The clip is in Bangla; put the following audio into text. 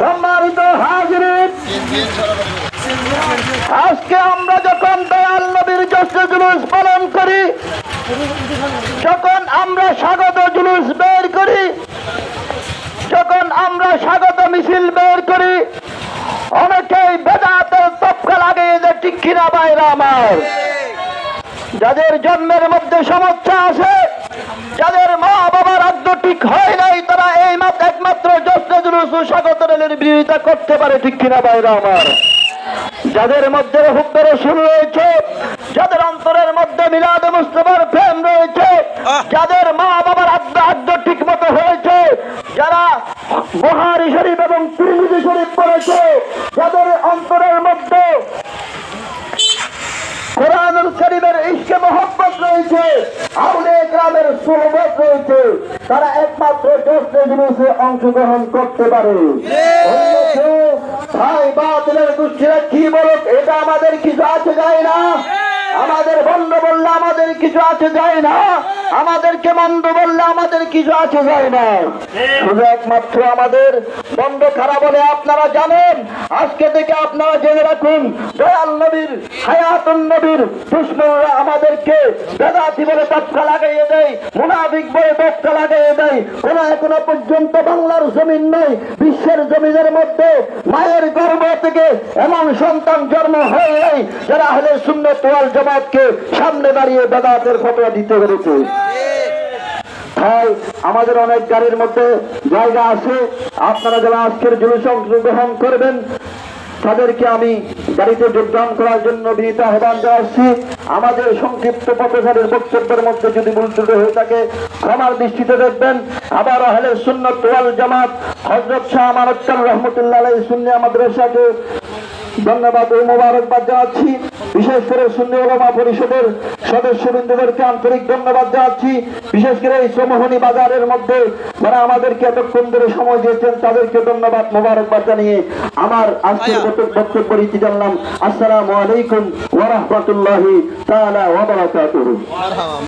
সম্মানিত হাজিরিন, আজকে আমরা যখন দয়াল নবীর জশ্ন জুলুস পালন করি, যখন আমরা স্বাগত জুলুস বের করি, যখন আমরা স্বাগত মিছিল বের করি, অনেকেই বেদাতের তপকা লাগিয়ে যে ঠিক কিনা বাইরা আমার? যাদের জন্মের মধ্যে সমস্যা আছে ঠিক হয় নাই তারা এই মাত্র একমাত্র স্বাগত রেলের বিরোধিতা করতে পারে ঠিক কিনা বাইরা আমার? যাদের মধ্যে হুব্বের রসুল রয়েছে যাদের অন্তরের মধ্যে মিলাদ মুস্তফার প্রেম রয়েছে যাদের মা বাবার আদ্য আদ্য ঠিক মতো হয়েছে যারা বহারি শরীফ এবং তিরমিজি শরীফ পড়েছে যাদের অন্তরের মধ্যে ইসে মোহাম্মত রয়েছে আউলে গ্রামের সোহবত রয়েছে। তারা একমাত্র টেস্ট জিনিসে অংশগ্রহণ করতে পারে। ভাই বাতিলের গোষ্ঠীরা কি বলুক এটা আমাদের কিছু আছে যায় না? আমাদের বন্ধ বললে আমাদের কিছু আছে যায় না। আমাদেরকে মন্দ বললে আমাদের কিছু আছে যায় না। শুধু একমাত্র আমাদের বন্ধ খারাপ বলে, আপনারা জানেন? আজকে থেকে আপনারা জেনে রাখুন, দয়াল নবীর, হায়াতুন নবীর দুশ্মনরা আমাদেরকে বেদাতি বলে তৎকা লাগাইয়ে দেয়, মুনাফিক বলে তৎকা লাগাইয়ে দেয়। কোন এখনও পর্যন্ত বাংলার জমিন নেই, বিশ্বের জমিনের মধ্যে মায়ের গর্ভ থেকে এমন সন্তান জন্ম হয়ে যারা হলে শূন্য তোয়াল জমাতকে সামনে দাঁড়িয়ে বেদাতের ফটোয়া দিতে পেরেছে। আমাদের অনেক গাড়ির মধ্যে জায়গা আছে। আপনারা যারা আজকের জুলুস অংশগ্রহণ করবেন, তাদেরকে আমি গাড়িতে যোগদান করার জন্য বিনীত আহ্বান জানাচ্ছি। আমাদের সংক্ষিপ্ত পথচারীর বক্তব্যের মধ্যে যদি ভুল ত্রুটি হয়ে থাকে, ক্ষমার দৃষ্টিতে দেখবেন। আবার আহলে সুন্নত ওয়াল জামাত হজরত শাহ আমানতার রহমতুল্লাহ আলাই সুন্নি মাদ্রাসাকে ধন্যবাদ ও মোবারকবাদ জানাচ্ছি। বিশেষ করে সুন্নি ওলামা পরিষদের সদস্যবৃন্দদেরকে আন্তরিক ধন্যবাদ জানাচ্ছি। বিশেষ করে এই সমোহনী বাজারের মধ্যে যারা আমাদেরকে এতক্ষণ ধরে সময় দিয়েছেন তাদেরকে ধন্যবাদ মোবারকবাদ জানিয়ে আমার আজকের বক্তব্য রীতি জানলাম। আসসালামু আলাইকুম ওয়া রাহমাতুল্লাহি তাআলা ওয়া বারাকাতুহু।